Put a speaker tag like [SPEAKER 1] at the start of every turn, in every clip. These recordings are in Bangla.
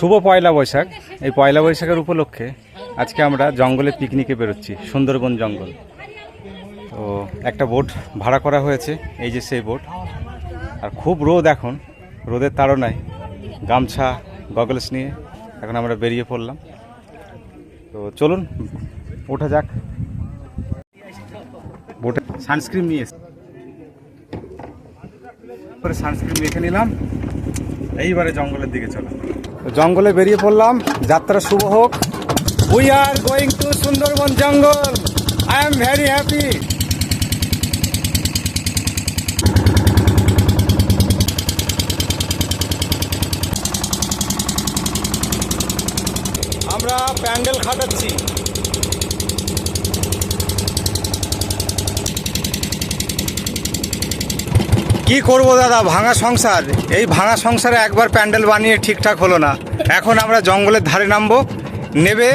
[SPEAKER 1] শুভ পয়লা বৈশাখ। এই পয়লা বৈশাখের উপলক্ষে আজকে আমরা জঙ্গলে পিকনিকে বেরোচ্ছি, সুন্দরবন জঙ্গল। তো একটা বোট ভাড়া করা হয়েছে, এই যে সেই বোট। আর খুব রোদ এখন, রোদের তাড়নায় গামছা গগলস নিয়ে এখন আমরা বেরিয়ে পড়লাম। তো চলুন, ওঠা যাক। বোটে সানস্ক্রিন নিয়ে সানস্ক্রিন মেখে নিলাম। এইবারে জঙ্গলের দিকে চলো। জঙ্গলে বেরিয়ে পড়লাম, যাত্রা শুভ হোক। We are going to Sundarban jungle. I am very happy আমরা প্যান্ডেল খাটাচ্ছি। কি করব দাদা? ভাঙা সংসার। এই ভাঙা সংসারে একবার প্যান্ডেল বানিয়ে ঠিকঠাক হলো না। এখন আমরা জঙ্গলের ধারে নামবো, নেবে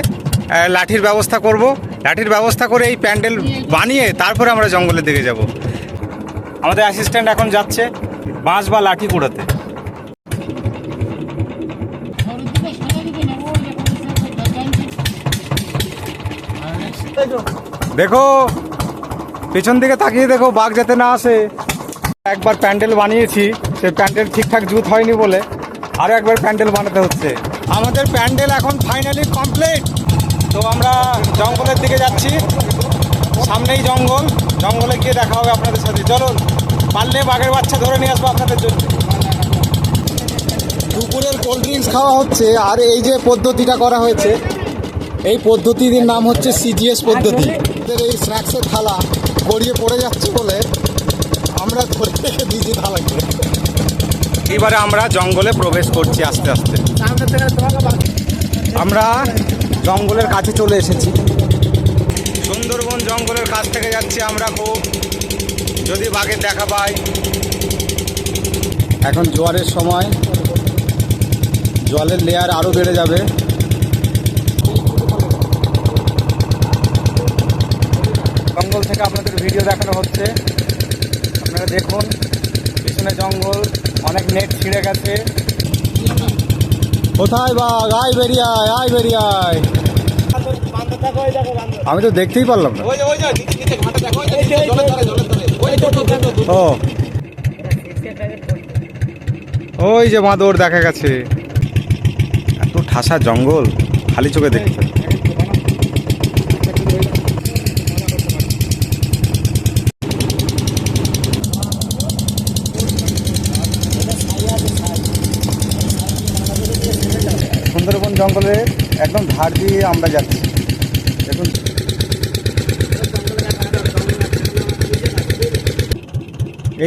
[SPEAKER 1] লাঠির ব্যবস্থা করব। লাঠির ব্যবস্থা করে এই প্যান্ডেল বানিয়ে তারপরে আমরা জঙ্গলের দিকে যাব। আমাদের অ্যাসিস্ট্যান্ট এখন যাচ্ছে বাঁশ বা লাঠি কুড়াতে। দেখো, পেছন দিকে তাকিয়ে দেখো বাঘ যাতে না আসে। একবার প্যান্ডেল বানিয়েছি, সেই প্যান্ডেল ঠিকঠাক জুত হয়নি বলে আরও একবার প্যান্ডেল বানাতে হচ্ছে। আমাদের প্যান্ডেল এখন ফাইনালি কমপ্লিট তো আমরা জঙ্গলের দিকে যাচ্ছি। সামনেই জঙ্গল। জঙ্গলে গিয়ে দেখা হবে আপনাদের সাথে। চলুন, পারলে বাঘের বাচ্চা ধরে নিয়ে আসব আপনাদের জন্য।
[SPEAKER 2] দুপুরের কোল্ড ড্রিঙ্কস খাওয়া হচ্ছে। আর এই যে পদ্ধতিটা করা হয়েছে, এই পদ্ধতির নাম হচ্ছে সিজিএস পদ্ধতি। এই স্ন্যাক্সের থালা গড়িয়ে পড়ে যাচ্ছে বলে আমরা রেখে দিয়েছি থালাকে
[SPEAKER 1] এবারে আমরা জঙ্গলে প্রবেশ করছি আস্তে আস্তে। আমরা জঙ্গলের কাছে চলে এসেছি। সুন্দরবন জঙ্গলের কাছ থেকে যাচ্ছি আমরা খুব। যদি বাঘের দেখা পাই।
[SPEAKER 2] এখন জোয়ারের সময়। জলের লেয়ার আরও বেড়ে যাবে।
[SPEAKER 1] জঙ্গল থেকে আপনাদের ভিডিও দেখানো হচ্ছে। আপনারা দেখুন পিছনে জঙ্গল অনেক নেট ছিঁড়ে গেছে।
[SPEAKER 2] কোথায় বাঘ? আয় বেরিয়ায় আয় বেরিয়ায় আমি তো দেখতেই পারলাম না।
[SPEAKER 1] ও। ওই যে মাদর দেখা গেছে। এত ঠাসা জঙ্গল খালি চোখে দেখতে। সুন্দরবন জঙ্গলে একদম ধার দিয়ে আমরা যাচ্ছি। দেখুন।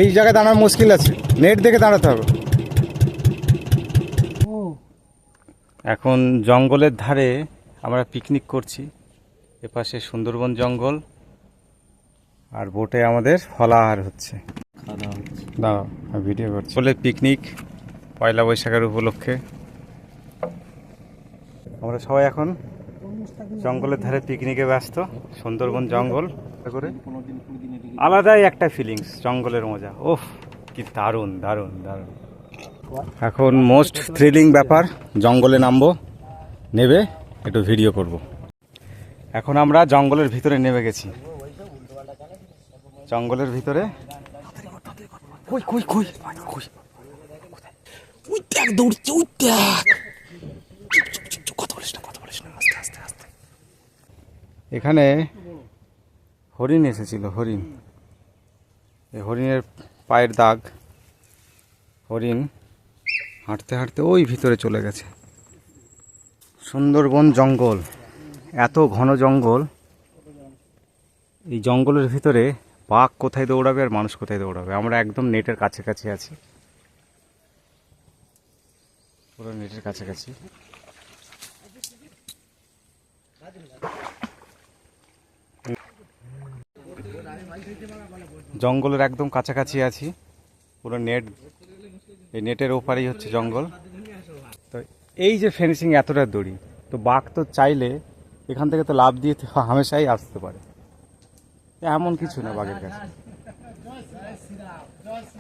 [SPEAKER 1] এই জায়গায় দাঁড়ানো মুশকিল আছে। নেট দেখে দাঁড়াতে হবে। এখন জঙ্গলের ধারে আমরা পিকনিক করছি। এপাশে সুন্দরবন জঙ্গল। আর বোটে আমাদের ফলাহার হচ্ছে। দাও ভিডিও করছি। বলে পিকনিক পয়লা বৈশাখের উপলক্ষে। আমরা সবাই এখন জঙ্গলের ধারে পিকনিকে ব্যস্ত সুন্দরবন জঙ্গল। করে আলাদাই একটা ফিলিংস জঙ্গলের মজা। ওফ কি দারুণ দারুণ দারুণ। এখন মোস্ট থ্রিলিং ব্যাপার জঙ্গলে নামবো নেবে একটু ভিডিও করব। এখন আমরা জঙ্গলের ভিতরে নেমে গেছি। জঙ্গলের ভিতরে কই কই কই? কই
[SPEAKER 2] দেখ দৌড়ছে উই দেখ
[SPEAKER 1] কথা বলিস না কথা বলিস না আস্তে আস্তে আস্তে এখানে হরিণ এসেছিল, হরিণ। এই হরিণের পায়ের দাগ, হরিণ হাঁটতে হাঁটতে ওই ভিতরে চলে গেছে। সুন্দরবন জঙ্গল, এত ঘন জঙ্গল। এই জঙ্গলের ভিতরে বাঘ কোথায় দৌড়াবে আর মানুষ কোথায় দৌড়াবে? আমরা একদম নেটের কাছাকাছি আছি। পুরো নেটের কাছাকাছি। জঙ্গলের একদম কাছাকাছি আছি। পুরো নেট, এই নেটের ওপারেই হচ্ছে জঙ্গল। তো এই যে ফেন্সিং এতটা দড়ি, তো বাঘ তো চাইলে এখান থেকে তো লাভ দিয়ে হামেশাই আসতে পারে। এমন কিছু না বাঘের কাছে।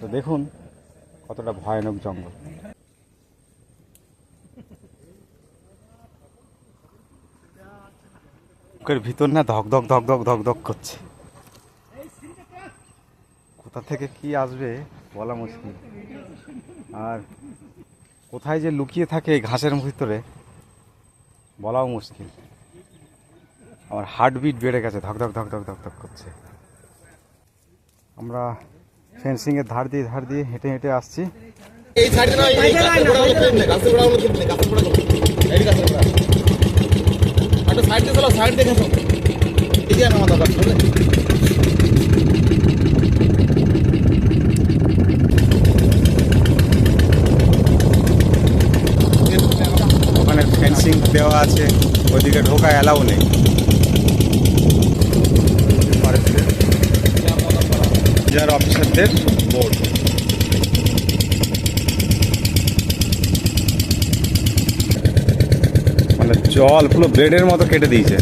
[SPEAKER 1] তো দেখুন কতটা ভয়ানক জঙ্গল। ভিতর না ধক ধক ধক ধক ধক ধক করছে। কোথা থেকে কি আসবে বলা মুশকিল। আর কোথায় যে লুকিয়ে থাকে ঘাসের ভিতরে বলাও মুশকিল। আমার হার্টবিট বেড়ে গেছে, ধক ধক ধক ধক ধক ধক করছে। আমরা ফেন্সিংয়ের ধার দিয়ে ধার দিয়ে হেঁটে হেঁটে আসছি।
[SPEAKER 2] সাইডে না এই গাছের গোড়াগুলো কেটে নে গাছের গোড়াগুলো কেটে নে গাছের গোড়াগুলো এই গাছের গোড়া একটা সাইড দিয়ে চলো সাইড দেখে শোন এদিকে নামা দরকার বুঝলে
[SPEAKER 1] ওখানে ফেন্সিং দেওয়া আছে ওইদিকে ঢোকা অ্যালাউ নেই। যার অফিসারদের বোর্ড। মানে জল পুরো ব্লেডের মতো কেটে দিয়েছে।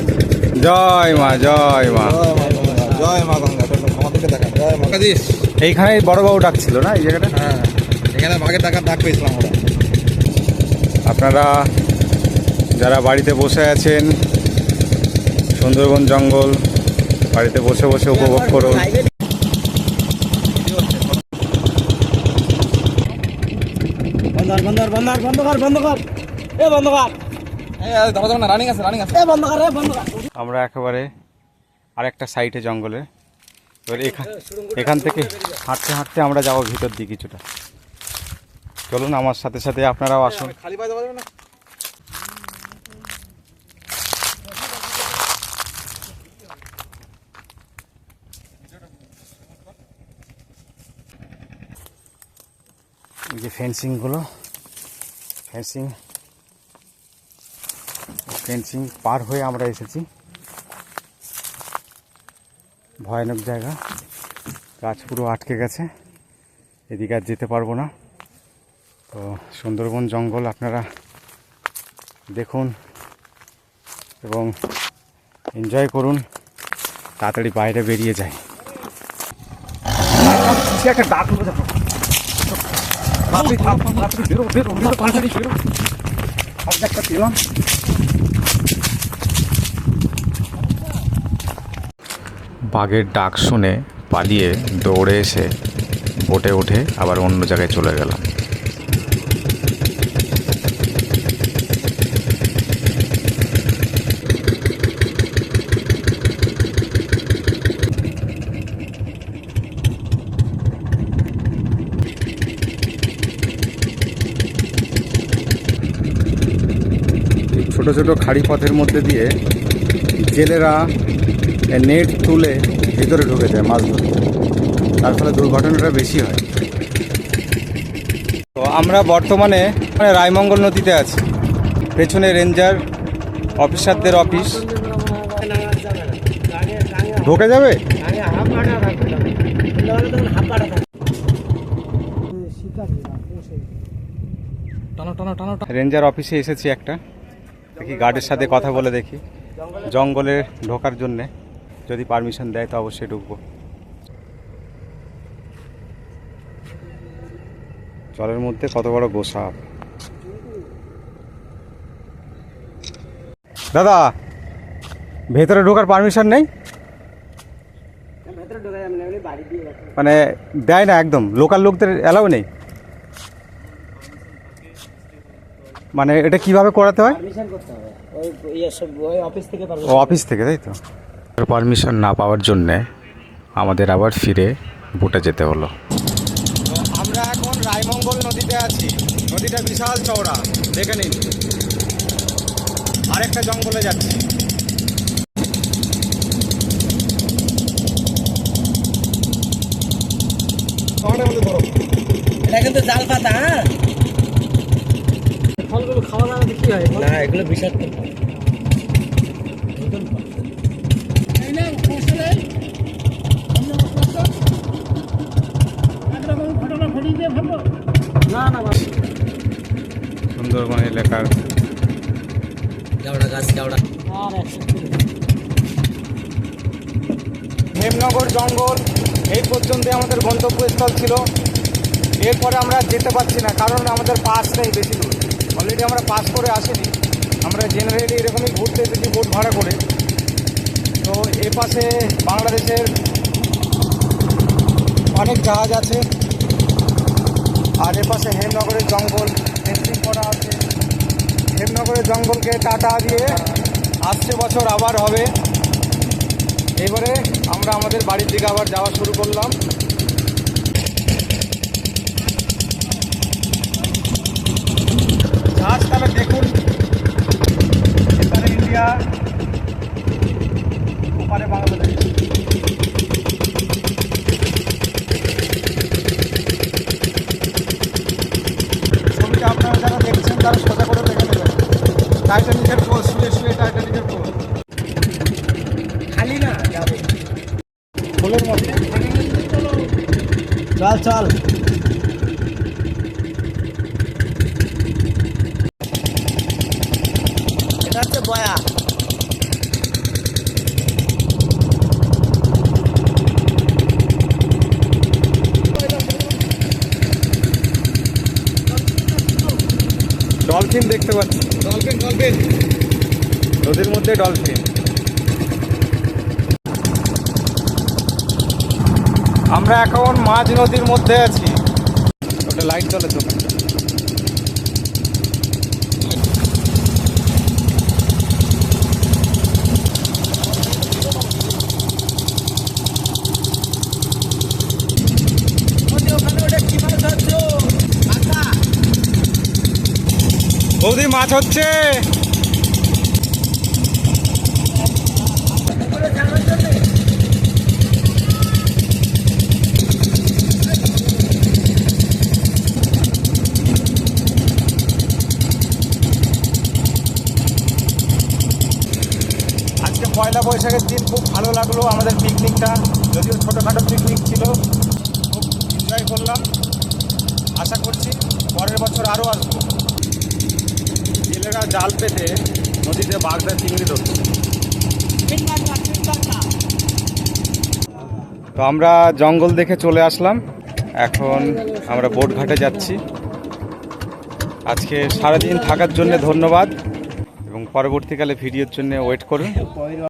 [SPEAKER 1] জয় মা জয় মা।
[SPEAKER 2] জয় মা গঙ্গা আমাদেরকে দেখা? জয় মা
[SPEAKER 1] এইখানে বড়বাবু ডাকছিল না এই জায়গাটা?
[SPEAKER 2] হ্যাঁ এখানে বাঘের টাকার ডাক পেয়েছিলাম
[SPEAKER 1] আপনারা যারা বাড়িতে বসে আছেন সুন্দরবন জঙ্গল বাড়িতে বসে বসে উপভোগ করুন।
[SPEAKER 3] বন্ধ কর বন্ধ কর বন্ধ কর বন্ধ এ বন্ধ কর।
[SPEAKER 1] আমরা একেবারে আরেকটা সাইটে জঙ্গলে। এবার এখান এখান থেকে হাঁটতে হাঁটতে আমরা যাব ভিতর দিকে কিছুটা। চলুন আমার সাথে সাথে আপনারাও আসুন।
[SPEAKER 2] খালি পায়ে যাওয়া যাবে না
[SPEAKER 1] এই যে ফেন্সিংগুলো। ফেন্সিং ফেন্সিং পার হয়ে আমরা এসেছি। ভয়ানক জায়গা। গাছ পুরো আটকে গেছে। এদিকে আর যেতে পারব না। তো সুন্দরবন জঙ্গল আপনারা দেখুন এবং এনজয় করুন। তাড়াতাড়ি বাইরে বেরিয়ে যায় একটা ডাক তাড়াতাড়ি থাম, তাড়াতাড়ি বেরো, বেরো, বেরো, তাড়াতাড়ি বেরো। সব একটা পেলাম। বাঘের ডাক শুনে পালিয়ে দৌড়ে এসে বোটে উঠে আবার অন্য জায়গায় চলে গেলাম এই ছোট ছোট খাড়ি পথের মধ্যে দিয়ে জেলেরা নেট তুলে ভিতরে ঢুকে যায় মাছ ধরতে তার ফলে দুর্ঘটনাটা বেশি হয়। তো আমরা বর্তমানে মানে রায়মঙ্গল নদীতে আছি। পেছনে রেঞ্জার অফিসারদের অফিস। ঢুকে যাবে? রেঞ্জার অফিসে এসেছি একটা। দেখি গার্ডের সাথে কথা বলে দেখি। জঙ্গলে ঢোকার জন্যে যদি পারমিশন দেয় তো অবশ্যই ঢুকবো। জলের মধ্যে কত বড় গোসাপ। দাদা ভেতরে ঢোকার পারমিশন নেই? মানে দেয় না একদম লোকাল লোকদের অ্যালাউ নেই? মানে এটা কীভাবে করাতে হয়?
[SPEAKER 3] পারমিশন করতে হবে। ওই ইয়ে সব ওই অফিস থেকে
[SPEAKER 1] ও অফিস থেকে তাই তো? পারমিশন না পাওয়ার জন্যে আমাদের আবার ফিরে বুটে যেতে হলো। আমরা এখন রায়মঙ্গল নদীতে আছি। নদীটা বিশাল চওড়া। দেখে নিন। আরেকটা জঙ্গলে যাচ্ছি।
[SPEAKER 3] এটা কিন্তু জাল পাতা হ্যাঁ? ফলগুলো খাওয়া দাওয়া কি হয়? না এগুলো বিষাক্ত ফল। না না
[SPEAKER 1] সুন্দরবন এলাকার
[SPEAKER 3] কেওড়া গাছ কেওড়া
[SPEAKER 1] হেমনগর জঙ্গল এই পর্যন্ত আমাদের গন্তব্যস্থল ছিল। এরপরে আমরা যেতে পারছি না কারণ আমাদের পাস নেই বেশি দূর। অলরেডি আমরা পাস করে আসিনি। আমরা জেনারেলি এরকমই ঘুরতে এসেছি বোট ভাড়া করে। তো এ পাশে বাংলাদেশের অনেক জাহাজ আছে। আর এ পাশে হেমনগরের জঙ্গল ফেন্সিং করা আছে। হেমনগরের জঙ্গলকে টাটা দিয়ে আসছে বছর আবার হবে। এবারে আমরা আমাদের বাড়ির দিকে আবার যাওয়া শুরু করলাম। তাহলে দেখুন এপারে ইন্ডিয়া ওপারে বাংলাদেশ ছবিটা আপনারা যারা দেখছেন তারা সোজা করে দেখে নেবেন টাইটানিকের পোল শুয়ে শুয়ে টাইটানিকের পোল
[SPEAKER 3] খালি না যাবে
[SPEAKER 1] পোলের মধ্যে
[SPEAKER 3] চল চল
[SPEAKER 1] ডলফিন দেখতে পাচ্ছি।
[SPEAKER 2] ডলফিন ডলফিন
[SPEAKER 1] নদীর মধ্যে ডলফিন আমরা এখন মাঝ নদীর মধ্যে আছি। ওটা লাইট চলে তো
[SPEAKER 3] ওখানে ওটা কি মাছ ধরছ কাকা
[SPEAKER 1] বৌদি, মাছ হচ্ছে। আজকে পয়লা বৈশাখের দিন খুব ভালো লাগল আমাদের পিকনিকটা যদিও ছোটোখাটো পিকনিক ছিল, খুব এনজয় করলাম। আশা করছি পরের বছর আরও আসব। জেলেরা জাল পেতে নদীতে বাগদা চিংড়ি ধরত। তো আমরা জঙ্গল দেখে চলে আসলাম। এখন আমরা বোট ঘাটে যাচ্ছি। আজকে সারাদিন থাকার জন্য ধন্যবাদ এবং পরবর্তীকালে ভিডিওর জন্য ওয়েট করুন।